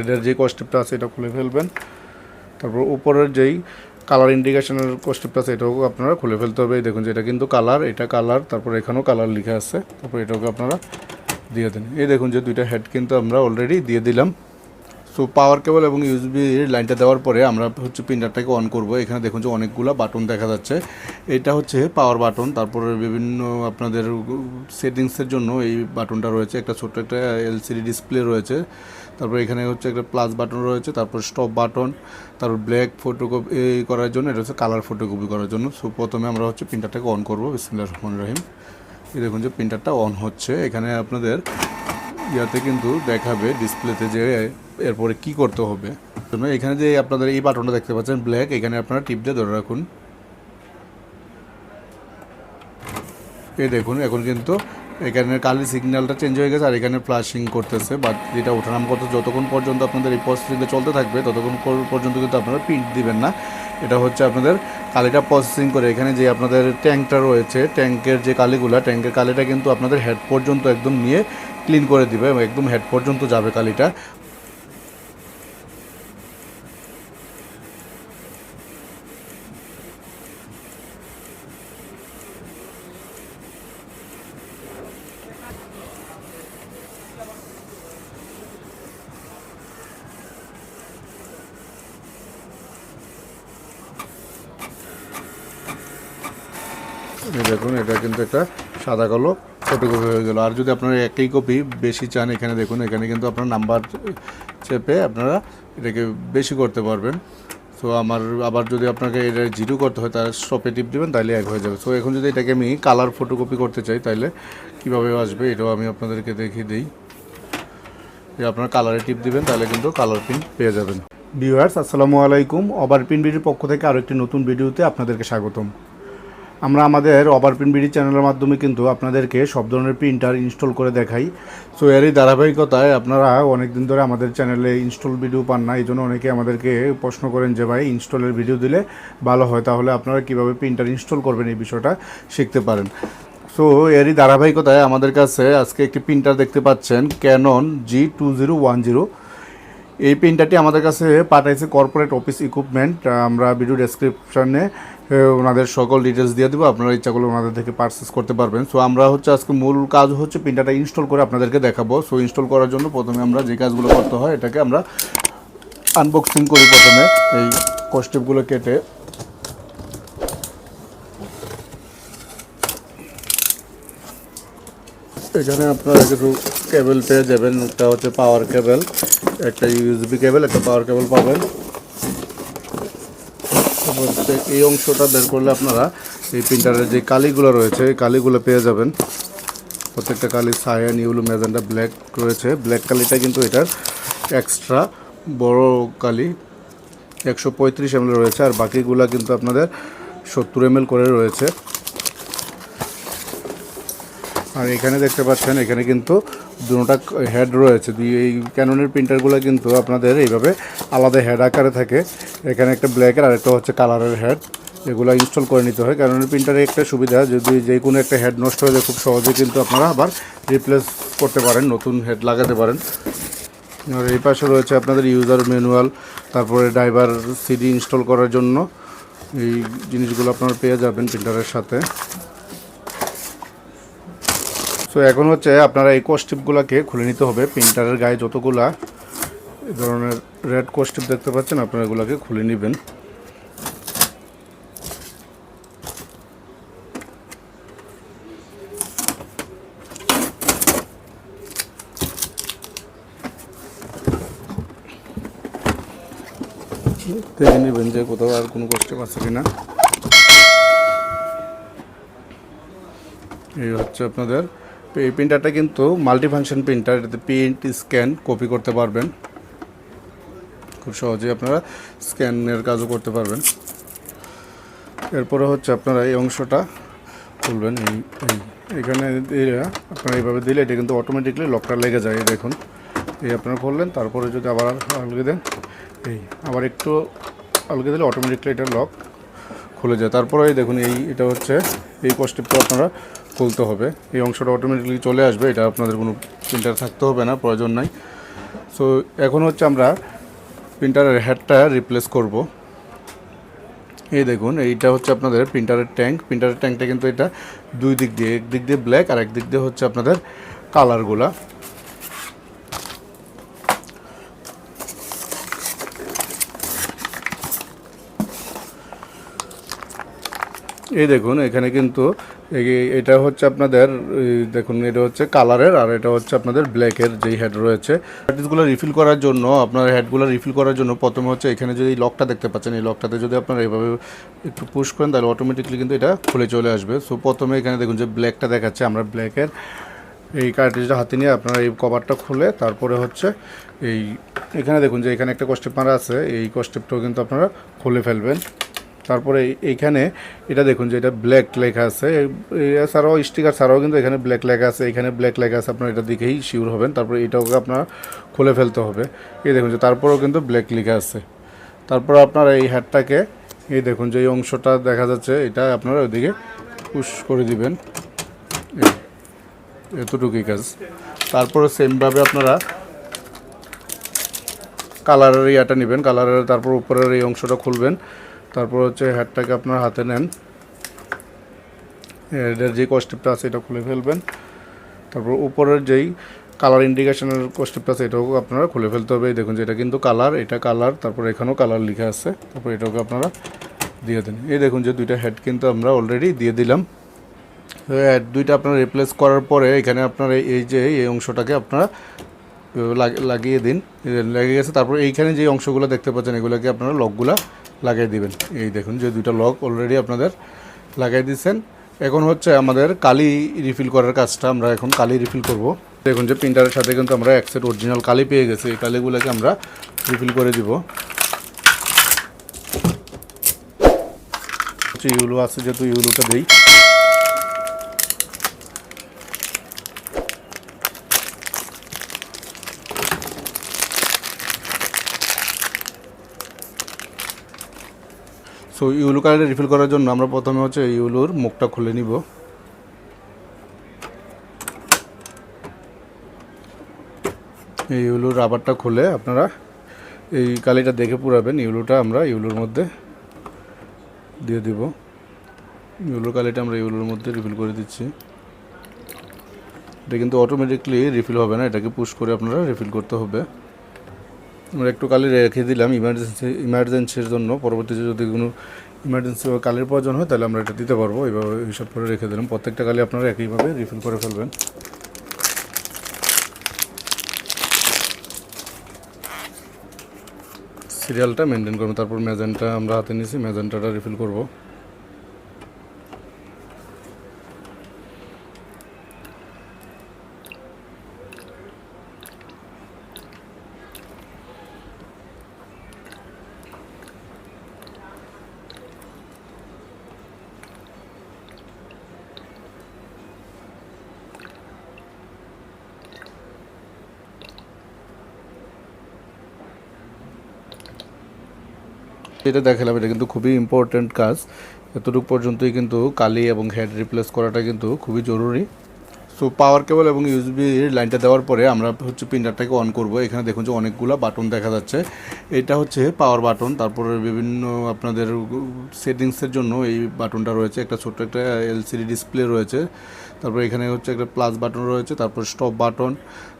এটার যে কস্টেপটা আছে এটা খুলে ফেলবেন। তারপর উপরের যেই কালার ইন্ডিকেশনের কস্টেপটা আছে এটাও আপনারা খুলে ফেলতে হবে। দেখুন যে এটা কিন্তু কালার এটা কালার তারপর এখানেও কালার লিখা আছে। তারপর এটাকে আপনারা দিয়ে দেন। এই দেখুন যে দুইটা হেড কিন্তু আমরা অলরেডি দিয়ে দিলাম। সো পাওয়ার কেবল এবং ইউএসবি লাইনটা দেওয়ার পরে আমরা হচ্ছে প্রিন্টারটাকে অন করব। এখানে দেখুন যে অনেকগুলো বাটন দেখা যাচ্ছে। এটা হচ্ছে পাওয়ার বাটন তারপরে বিভিন্ন আপনাদের সেটিংসের জন্য এই বাটনটা রয়েছে। একটা ছোট্ট একটা এলসিডি ডিসপ্লে রয়েছে। তারপর এখানে হচ্ছে একটা প্লাস বাটন রয়েছে, তারপর স্টপ বাটন তারপর ব্ল্যাক ফটোকপি করার জন্য, এটা হচ্ছে কালার ফটোকপি করার জন্য। সো প্রথমে আমরা হচ্ছে প্রিন্টারটাকে অন করব। বিসমুল্লাহ রহমান রহিম। এই দেখুন যে প্রিন্টারটা অন হচ্ছে। এখানে আপনাদের ইয়াতে কিন্তু দেখাবে ডিসপ্লেতে যে এরপরে কি করতে হবে। জন্য এখানে যে আপনাদের এই বাটনটা দেখতে পাচ্ছেন ব্ল্যাক এখানে আপনারা টিপ দিয়ে ধরে রাখুন। এই দেখুন, এখন কিন্তু এখানে কালি সিগন্যালটা চেঞ্জ হয়ে গেছে আর এখানে ফ্লাশিং করতেছে বাট যেটা ওঠানাম করতে যতক্ষণ পর্যন্ত আপনাদের এই প্রসেসিংটা চলতে থাকবে, ততক্ষণ পর- পর্যন্ত কিন্তু আপনারা প্রিন্ট দিবেন না। এটা হচ্ছে আপনাদের কালিটা প্রসেসিং করে, এখানে যে আপনাদের ট্যাঙ্কটা রয়েছে ট্যাঙ্কের যে কালিগুলা ট্যাঙ্কের কালিটা কিন্তু আপনাদের হেড পর্যন্ত একদম নিয়ে ক্লিন করে দিবে একদম হেড পর্যন্ত যাবে কালিটা। দেখুন, এটা কিন্তু একটা সাদা কালো ফটোকপি হয়ে গেল। আর যদি আপনারা একই কপি বেশি চান, এখানে দেখুন, এখানে কিন্তু আপনার নাম্বার চেপে আপনারা এটাকে বেশি করতে পারবেন। তো আমার, আবার যদি আপনাকে এটা জিরো করতে হয় তার শপে টিপ দেবেন তাহলে এক হয়ে যাবে। তো এখন যদি এটাকে আমি কালার ফটোকপি করতে চাই তাহলে কীভাবে আসবে, এটাও আমি আপনাদেরকে দেখিয়ে দিই। যে আপনার কালারে টিপ দিবেন তাহলে কিন্তু কালার প্রিন্ট পেয়ে যাবেন। ভিউয়ার্স আসসালামু আলাইকুম। ওভার প্রিন্ট বিডির পক্ষ থেকে আরও একটি নতুন ভিডিওতে আপনাদেরকে স্বাগতম। আমরা আমাদের ওভার প্রিন্ট বিডি চ্যানেলের মাধ্যমে কিন্তু আপনাদেরকে সব ধরনের প্রিন্টার ইনস্টল করে দেখাই। সো এরই ধারাবাহিকতায় আপনারা অনেক দিন ধরে আমাদের চ্যানেলে ইনস্টল ভিডিও পান না, এই জন্য অনেকে আমাদেরকে প্রশ্ন করেন যে, ভাই ইনস্টলের ভিডিও দিলে ভালো হয়, তাহলে আপনারা কীভাবে প্রিন্টার ইনস্টল করবেন? এই বিষয়টা শিখতে পারেন। সো এরই ধারাবাহিকতায় আমাদের কাছে আজকে একটি প্রিন্টার দেখতে পাচ্ছেন Canon G two zero one zero এই প্রিন্টারটি আমাদের কাছে পাঠাইছে কর্পোরেট অফিস ইকুইপমেন্ট আমরা ভিডিও ডেসক্রিপশানে ওনাদের সকল ডিটেলস দিয়ে দেবো, আপনারা ইচ্ছা করলে ওনাদের থেকে পারচেস করতে পারবেন। সো আমরা হচ্ছে আজকে মূল কাজ হচ্ছে প্রিন্টারটা ইনস্টল করে আপনাদেরকে দেখাবো। সো ইনস্টল করার জন্য প্রথমে আমরা যে কাজগুলো করতে হয়, এটাকে আমরা আনবক্সিং করি প্রথমে, এই কস্টেপগুলো কেটে। এখানে আপনারা কিছু কেবল পেয়ে যাবেন, একটা হচ্ছে পাওয়ার কেবল একটা ইউএসবি কেবল একটা পাওয়ার কেবল পাবেন। এই অংশটা বের করলে আপনারা এই প্রিন্টারের যে কালিগুলো রয়েছে, এই কালিগুলো পেয়ে যাবেন। প্রত্যেকটা কালি সায়ান ইউলু ম্যাজেন্ডা ব্ল্যাক রয়েছে। ব্ল্যাক কালিটা কিন্তু এটার এক্সট্রা বড় কালি, একশো পঁয়ত্রিশ এমএল রয়েছে। আর বাকিগুলা কিন্তু আপনাদের সত্তর এমএল করে রয়েছে। আর এখানে দেখতে পাচ্ছেন, এখানে কিন্তু দুটা হেড রয়েছে। দুই এই ক্যাননের প্রিন্টারগুলো কিন্তু আপনাদের এইভাবে আলাদা হেড আকারে থাকে। এখানে একটা ব্ল্যাকের আর একটা হচ্ছে কালারের হেড এগুলো ইনস্টল করে নিতে হয়। ক্যাননের প্রিন্টারের একটা সুবিধা, যদি যে কোনো একটা হেড নষ্ট হয়ে যায়, খুব সহজে কিন্তু আপনারা আবার রিপ্লেস করতে পারেন, নতুন হেড লাগাতে পারেন। আর এই পাশে রয়েছে আপনাদের ইউজার ম্যানুয়াল তারপরে ড্রাইভার সিডি ইনস্টল করার জন্য। এই জিনিসগুলো আপনারা পেয়ে যাবেন প্রিন্টারের সাথে। সো এখন হচ্ছে আপনারা এই কোস্টিপগুলোকে খুলে নিতে হবে। প্রিন্টারের গায়ে যতগুলা এই ধরনের রেড কোস্টিপ দেখতে পাচ্ছেন, আপনারা এগুলোকে খুলে নেবেন। দেখে নেবেন যে কোথাও আর কোনো কোস্টিপ আছে কিনা। এই হচ্ছে আপনাদের এই প্রিন্টারটা কিন্তু মাল্টিফাংশন প্রিন্টার এটাতে প্রিন্ট স্ক্যান কপি করতে পারবেন। খুব সহজেই আপনারা স্ক্যানের কাজও করতে পারবেন। এরপরে হচ্ছে আপনারা এই অংশটা খুলবেন, এই এখানে আপনারা এইভাবে দিলে এটা কিন্তু অটোমেটিকলি লকটা লেগে যায় দেখুন। এই আপনারা খুললেন, তারপরে যদি আবার আলগে দেন, এই, আবার একটু আলগে দিলে অটোমেটিকলি এটা লক খুলে যায়। তারপরে দেখুন, এই, এটা হচ্ছে, এই কস্টিপটা আপনারা খুলতে হবে। এই অংশটা অটোমেটিকলি চলে আসবে, এটা আপনাদের কোনো প্রিন্টার থাকতে হবে না, প্রয়োজন নাই। সো এখন হচ্ছে আমরা প্রিন্টারের হেডটা রিপ্লেস করব। এই দেখুন, এইটা হচ্ছে আপনাদের প্রিন্টারের ট্যাঙ্ক প্রিন্টারের ট্যাঙ্কটা কিন্তু এটা দুই দিক দিয়ে একদিক দিয়ে ব্ল্যাক আর একদিক দিয়ে হচ্ছে আপনাদের কালারগুলা এই দেখুন, এখানে কিন্তু এটা হচ্ছে আপনাদের দেখুন, এটা হচ্ছে কালারের আর এটা হচ্ছে আপনাদের ব্ল্যাকের যেই হেড রয়েছে। হেডগুলো রিফিল করার জন্য, আপনার হেডগুলো রিফিল করার জন্য প্রথমে হচ্ছে এখানে যদি লকটা দেখতে পাচ্ছেন, এই লকটাতে যদি আপনারা এভাবে একটু পুশ করেন, তাহলে অটোমেটিকলি কিন্তু এটা খুলে চলে আসবে। সো প্রথমে এখানে দেখুন যে ব্ল্যাকটা দেখাচ্ছে, আমরা ব্ল্যাকের এই কার্ট্রিজটা হাতে নিয়ে আপনারা এই কভারটা খুলে তারপরে হচ্ছে এই, এখানে দেখুন যে এখানে একটা কস্টেপ মারা আছে, এই কস্টেপটাও কিন্তু আপনারা খুলে ফেলবেন। তারপরে এই- এইখানে এটা দেখুন যে এটা ব্ল্যাক লেখা আছে। এছাড়াও স্টিকার ছাড়াও কিন্তু এখানে ব্ল্যাক লেখা আছে। এখানে ব্ল্যাক লেখা আছে, আপনার এটা দেখেই শিওর হবেন। তারপরে এটাও আপনার খুলে ফেলতে হবে। এই দেখুন যে তারপরেও কিন্তু ব্ল্যাক লেখা আছে। তারপর আপনার এই হ্যাটটাকে এই দেখুন যে এই অংশটা দেখা যাচ্ছে, এটা আপনারা ওইদিকে পুশ করে দিবেন। এতটুকুই কাজ। তারপরে সেমভাবে আপনারা কালারের ইয়াটা নেবেন। কালারের তারপর উপরের এই অংশটা খুলবেন। তারপর হচ্ছে হ্যাটটাকে আপনার হাতে নেন। এটার যে কস্টেপটা আছে এটা খুলে ফেলবেন। তারপর উপরের যেই কালার ইন্ডিকেশনের কস্টেপটা আছে এটাও আপনারা খুলে ফেলতে হবে। দেখুন যে এটা কিন্তু কালার এটা কালার তারপর এখানেও কালার লেখা আছে। তারপর এটাকে আপনারা দিয়ে দেন। এই দেখুন যে দুইটা হেড কিন্তু আমরা অলরেডি দিয়ে দিলাম। দুইটা আপনারা রিপ্লেস করার পরে এখানে আপনার এই- যে এই অংশটাকে আপনারা লাগিয়ে দিন। লেগে গেছে, তারপর এইখানে যে অংশগুলো দেখতে পাচ্ছেন, এগুলোকে আপনারা লকগুলা লাগিয়ে দিবেন। এই দেখুন, যে দুইটা লক অলরেডি আপনাদের লাগাই দিচ্ছেন। এখন হচ্ছে আমাদের কালি রিফিল করার কাজটা, আমরা এখন কালি রিফিল করব। দেখুন যে প্রিন্টারের সাথে কিন্তু আমরা এক সেট অরিজিনাল কালি পেয়ে গেছি, এই কালিগুলোকে আমরা রিফিল করে দিব। হচ্ছে ইউলো আছে, যেহেতু ইউলোটা দিই। সো ইউলু কালারটা রিফিল করার জন্য আমরা প্রথমে হচ্ছে ইউলোর মুখটা খুলে নিব। এই ইউলুর রাবারটা খুলে আপনারা এই কালিটা দেখে পুরাবেন। ইউলোটা আমরা ইউলোর মধ্যে দিয়ে দিব। ইউলোর কালিটা আমরা ইউলোর মধ্যে রিফিল করে দিচ্ছি। এটা কিন্তু অটোমেটিকলি রিফিল হবে না। এটাকে পুশ করে আপনারা রিফিল করতে হবে। আমরা একটু কালি রেখে দিলাম ইমার্জেন্সি ইমার্জেন্সির জন্য। পরবর্তীতে যদি কোনো ইমার্জেন্সি বা কালির প্রয়োজন হয়, তাহলে আমরা এটা দিতে পারব। এইভাবে হিসাব করে রেখে দিলাম। প্রত্যেকটা কালি আপনারা একইভাবে রিফিল করে ফেলবেন। সিরিয়ালটা মেনটেন করব। তারপর ম্যাজেন্টা আমরা হাতে নিয়েছি। ম্যাজেন্টাটা রিফিল করব। যেটা দেখালাম, এটা কিন্তু খুবই ইম্পর্ট্যান্ট কাজ। এতটুকু পর্যন্তই কিন্তু কালি এবং হেড রিপ্লেস করাটা কিন্তু খুবই জরুরি। সো পাওয়ার কেবল এবং ইউজবি লাইনটা দেওয়ার পরে আমরা হচ্ছে প্রিন্টারটাকে অন করব। এখানে দেখুন যে অনেকগুলো বাটন দেখা যাচ্ছে। এটা হচ্ছে পাওয়ার বাটন তারপরে বিভিন্ন আপনাদের সেটিংসের জন্য এই বাটনটা রয়েছে। একটা ছোট্ট একটা এলসিডি ডিসপ্লে রয়েছে। তারপর এখানে হচ্ছে একটা প্লাস বাটন রয়েছে, তারপর স্টপ বাটন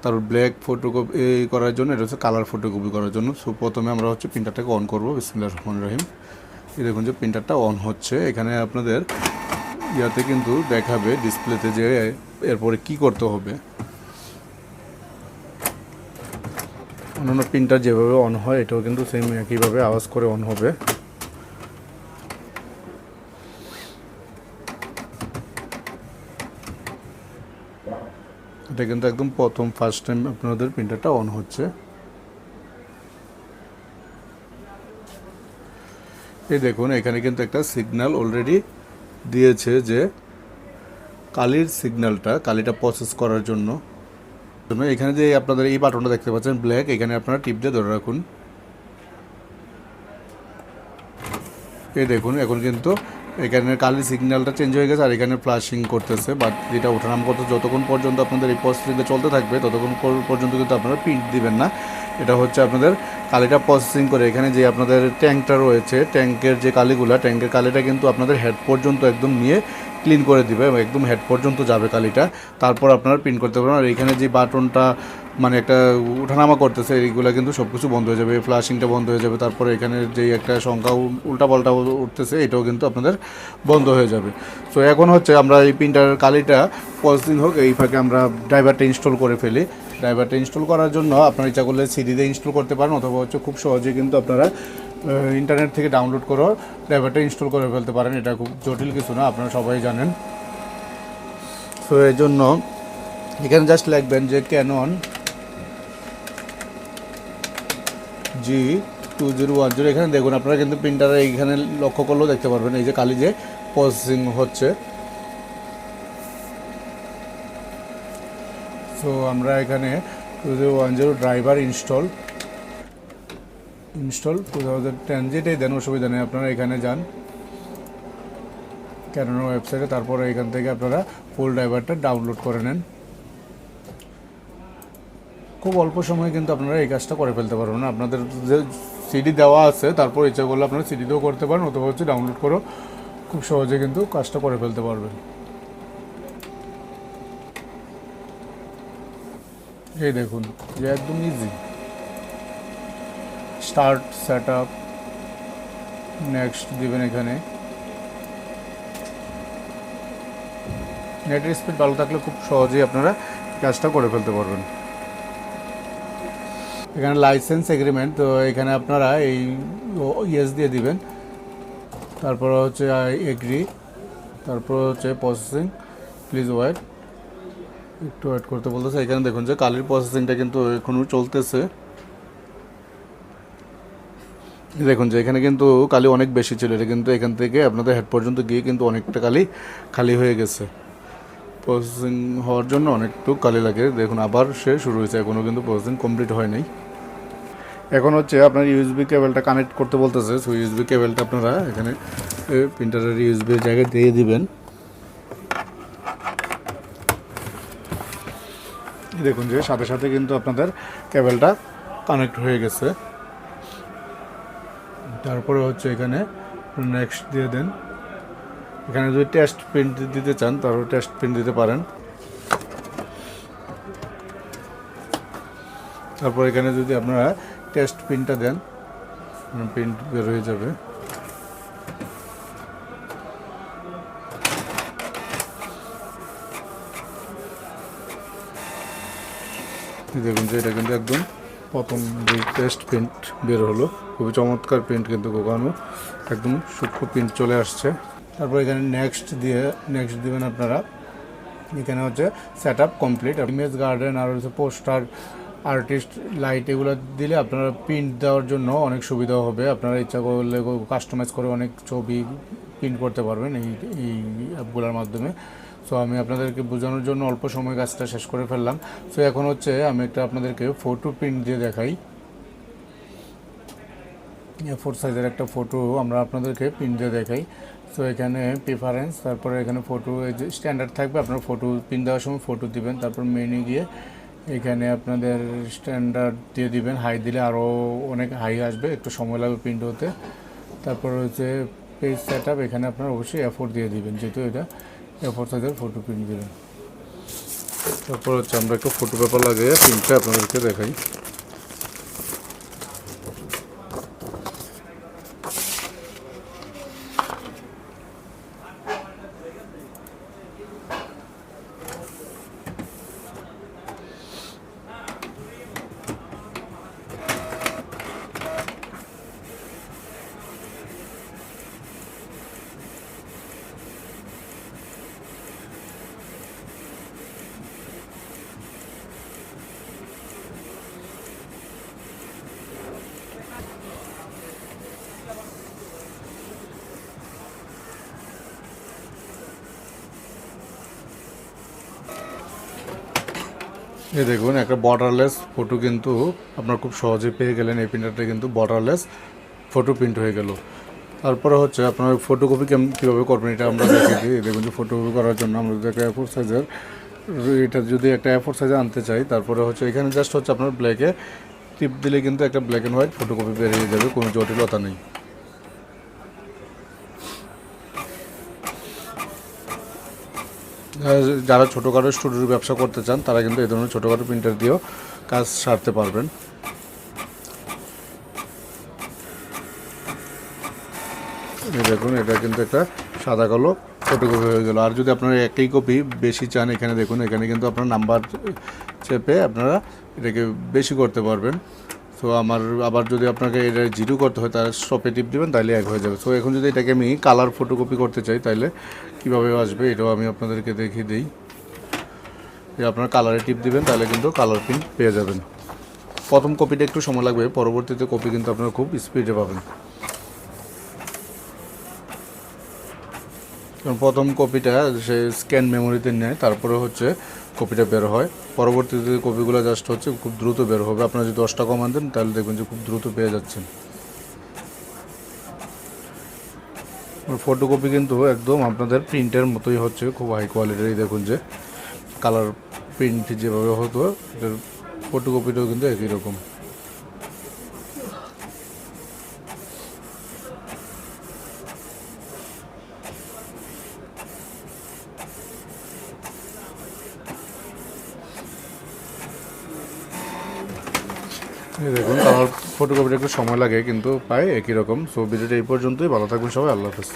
তারপর ব্ল্যাক ফটোকপি করার জন্য, এটা হচ্ছে কালার ফটোকপি করার জন্য। সো প্রথমে আমরা হচ্ছে প্রিন্টারটাকে অন করব। বিসমিল্লাহ রহমান রহিম। এই দেখুন যে প্রিন্টারটা অন হচ্ছে। এখানে আপনাদের ইয়াতে কিন্তু দেখাবে ডিসপ্লেতে যে এরপরে কি করতে হবে। অন্যান্য প্রিন্টার যেভাবে অন হয়, এটাও কিন্তু সেম একইভাবে আওয়াজ করে অন হবে। এটা কিন্তু একদম প্রথম ফার্স্ট টাইম আপনাদের প্রিন্টারটা অন হচ্ছে। এই দেখুন, এখানে কিন্তু একটা সিগন্যাল অলরেডি দিয়েছে যে কালির সিগন্যালটা কালিটা প্রসেস করার জন্য জন্য এখানে যে আপনাদের এই বাটনটা দেখতে পাচ্ছেন ব্ল্যাক এখানে আপনারা টিপ দিয়ে ধরে রাখুন। এই দেখুন, এখন কিন্তু এখানে কালি সিগন্যালটা চেঞ্জ হয়ে গেছে আর এখানে ফ্লাশিং করতেছে বাট যেটা ওঠানাম করতে যতক্ষণ পর্যন্ত আপনাদের এই প্রসেসিংটা চলতে থাকবে, ততক্ষণ পর- পর্যন্ত কিন্তু আপনারা প্রিন্ট দিবেন না। এটা হচ্ছে আপনাদের কালিটা প্রসেসিং করে। এখানে যে আপনাদের ট্যাঙ্কটা রয়েছে ট্যাঙ্কের যে কালিগুলা ট্যাঙ্কের কালিটা কিন্তু আপনাদের হেড পর্যন্ত একদম নিয়ে ক্লিন করে দিবে একদম হেড পর্যন্ত যাবে কালিটা। তারপর আপনারা প্রিন্ট করতে পারবেন। আর এখানে যে বাটনটা মানে একটা উঠানামা করতেছে, এইগুলো কিন্তু সব কিছু বন্ধ হয়ে যাবে। ফ্লাশিংটা বন্ধ হয়ে যাবে। তারপরে এখানে যে একটা সংখ্যা উল্টাপাল্টা উঠতেছে, এটাও কিন্তু আপনাদের বন্ধ হয়ে যাবে। সো এখন হচ্ছে আমরা এই প্রিন্টার কালিটা প্রসেসিং হোক, এই ফাঁকে আমরা ড্রাইভারটা ইনস্টল করে ফেলি। ড্রাইভারটা ইনস্টল করার জন্য আপনার ইচ্ছা করলে সিডিতে ইনস্টল করতে পারেন, অথবা হচ্ছে খুব সহজে কিন্তু আপনারা ইন্টারনেট থেকে ডাউনলোড করেও ড্রাইভারটা ইনস্টল করে ফেলতে পারেন, এটা খুব জটিল কিছু না, আপনারা সবাই জানেন। তো এই জন্য এখানে জাস্ট লিখবেন যে Canon G two zero one zero এখানে দেখুন, আপনারা কিন্তু প্রিন্টারে এইখানে লক্ষ্য করলেও দেখতে পারবেন, এই যে কালি যে প্রসেসিং হচ্ছে। সো আমরা এখানে two zero one zero driver install install two thousand ten, যেটাই দেন, অসুবিধা নেই, আপনারা এখানে যান। ক্যানোনের ওয়েবসাইটে, তারপরে এখান থেকে আপনারা ফুল ড্রাইভারটা ডাউনলোড করে নেন। খুব অল্প সময়ে কিন্তু আপনারা এই কাজটা করে ফেলতে পারবেন আপনাদের যে সিডি দেওয়া আছে, তারপর ইচ্ছা করলে আপনারা সিডিতেও করতে পারেন, অথবা হচ্ছে ডাউনলোড করেও খুব সহজে কিন্তু কাজটা করে ফেলতে পারবেন। এই দেখুন, যে একদম easy start set up next দিবেন এখানে। নেটের স্পিড ভালো থাকলে খুব সহজেই আপনারা কাজটা করে ফেলতে পারবেন। এখানে লাইসেন্স এগ্রিমেন্ট তো এখানে আপনারা এই ইয়েস দিয়ে দিবেন। তারপর হচ্ছে এগ্রি তারপর হচ্ছে প্রসেসিং প্লিজ ওয়েট একটু ওয়েট করতে বলতেছে, এখানে দেখুন যে কালির প্রসেসিংটা কিন্তু এখনও চলতেছে। দেখুন যে এখানে কিন্তু কালি অনেক বেশি ছিল, এটা কিন্তু এখান থেকে আপনাদের হেড পর্যন্ত গিয়ে কিন্তু অনেকটা কালি খালি হয়ে গেছে। প্রসেসিং হওয়ার জন্য অনেকটু কালি লাগে। দেখুন, আবার সে শুরু হয়েছে এখনও কিন্তু প্রসেসিং কমপ্লিট হয় নাই। এখন হচ্ছে আপনার ইউএসবি কেবলটা কানেক্ট করতে বলতেছে। সো ইউএসবি কেবলটা আপনারা এখানে প্রিন্টারের ইউএসবি জায়গায় দিয়ে দিবেন। দেখুন যে সাথে সাথে কিন্তু আপনাদের কেবলটা কানেক্ট হয়ে গেছে। তারপরে হচ্ছে এখানে নেক্সট দিয়ে দেন। এখানে যদি টেস্ট প্রিন্ট দিতে চান, তাহলে টেস্ট প্রিন্ট দিতে পারেন। তারপর এখানে যদি আপনারা টেস্ট প্রিন্টটা দেন প্রিন্ট বের হয়ে যাবে। দেখুন যে এটা কিন্তু একদম প্রথম যে টেস্ট প্রিন্ট বের হলো। খুবই চমৎকার প্রিন্ট কিন্তু কোকানো একদম সূক্ষ্ম প্রিন্ট চলে আসছে। তারপর এখানে নেক্সট দিয়ে নেক্সট দিবেন আপনারা। এখানে হচ্ছে set up complete Image Garden আর হচ্ছে পোস্টার আর্টিস্ট লাইট এগুলো দিলে আপনারা প্রিন্ট দেওয়ার জন্য অনেক সুবিধা হবে। আপনারা ইচ্ছা করলে কাস্টমাইজ করে অনেক ছবি প্রিন্ট করতে পারবেন এই এই অ্যাপগুলোর মাধ্যমে। সো আমি আপনাদেরকে বোঝানোর জন্য অল্প সময় কাজটা শেষ করে ফেললাম। সো এখন হচ্ছে আমি একটা আপনাদেরকে ফটো প্রিন্ট দিয়ে দেখাই। ফোর সাইজের একটা ফটো আমরা আপনাদেরকে প্রিন্ট দিয়ে দেখাই। সো এখানে প্রিফারেন্স তারপরে এখানে ফটো স্ট্যান্ডার্ড থাকবে, আপনারা ফটো প্রিন্ট দেওয়ার সময় ফটো দিবেন। তারপর মেনু গিয়ে এখানে আপনাদের স্ট্যান্ডার্ড দিয়ে দিবেন। হাই দিলে আরও অনেক হাই আসবে, একটু সময় লাগবে প্রিন্ট হতে। তারপর হচ্ছে পেজ সেট এখানে আপনারা অবশ্যই এফোর্ট দিয়ে দিবেন, যেহেতু এটা এফোর্ট সাইজের ফটো প্রিন্ট দেবেন। তারপর হচ্ছে আমরা একটু ফটো পেপার লাগিয়ে প্রিন্টটা আপনাদেরকে দেখাই। এই দেখুন, একটা বর্ডারলেস ফটো কিন্তু আপনার খুব সহজে পেয়ে গেলেন। এই প্রিন্টারটা কিন্তু বর্ডারলেস ফটো প্রিন্ট হয়ে গেল। তারপরে হচ্ছে আপনার ফটোকপি কীভাবে করবেন এটা আমরা দেখেছি এই দেখুন যে ফটোকপি করার জন্য আমরা যদি একটা এফোর সাইজের এটা যদি একটা এফোর সাইজে আনতে চাই, তারপরে হচ্ছে এখানে জাস্ট হচ্ছে আপনার ব্ল্যাকে টিপ দিলে কিন্তু একটা ব্ল্যাক অ্যান্ড হোয়াইট ফটোকপি বেরিয়ে যাবে, কোনো জটিলতা নেই। যারা ছোটোখাটো স্টুডিওর ব্যবসা করতে চান, তারা কিন্তু এই ধরনের ছোটোখাটো প্রিন্টার দিয়েও কাজ সারতে পারবেন। দেখুন, এটা কিন্তু একটা সাদা কালো ফটোকপি হয়ে গেল। আর যদি আপনারা একই কপি বেশি চান, এখানে দেখুন, এখানে কিন্তু আপনার নাম্বার চেপে আপনারা এটাকে বেশি করতে পারবেন। তো আমার, আবার যদি আপনাকে এটা জিরো করতে হয়, তাহলে স্টপে টিপ দেবেন তাহলে এক হয়ে যাবে। তো এখন যদি এটাকে আমি কালার ফটোকপি করতে চাই তাহলে কীভাবে আসবে, এটাও আমি আপনাদেরকে দেখিয়ে দিই। যে আপনার কালারে টিপ দিবেন তাহলে কিন্তু কালার প্রিন্ট পেয়ে যাবেন। প্রথম কপিটা একটু সময় লাগবে, পরবর্তীতে কপি কিন্তু আপনারা খুব স্পিডে পাবেন। কারণ প্রথম কপিটা সে স্ক্যান মেমোরিতে নেয়, তারপরে হচ্ছে কপিটা বের হয়। পরবর্তীতে কপিগুলো জাস্ট হচ্ছে, খুব দ্রুত বের হবে। আপনারা যদি দশটা কমান দেন, তাহলে দেখবেন যে খুব দ্রুত পেয়ে যাচ্ছেন। ফটোকপি কিন্তু একদম আপনাদের প্রিন্টের মতোই হচ্ছে, খুব হাই কোয়ালিটির দেখুন যে কালার প্রিন্ট যেভাবে হতো, এটার ফটোকপিটাও কিন্তু একই রকম এই দেখুন আমার ফটোকপিটা একটু সময় লাগে, কিন্তু পাই একই রকম। সো ভিডিওটা এই পর্যন্তই। ভালো থাকবেন সবাই। আল্লাহ হাফেজ।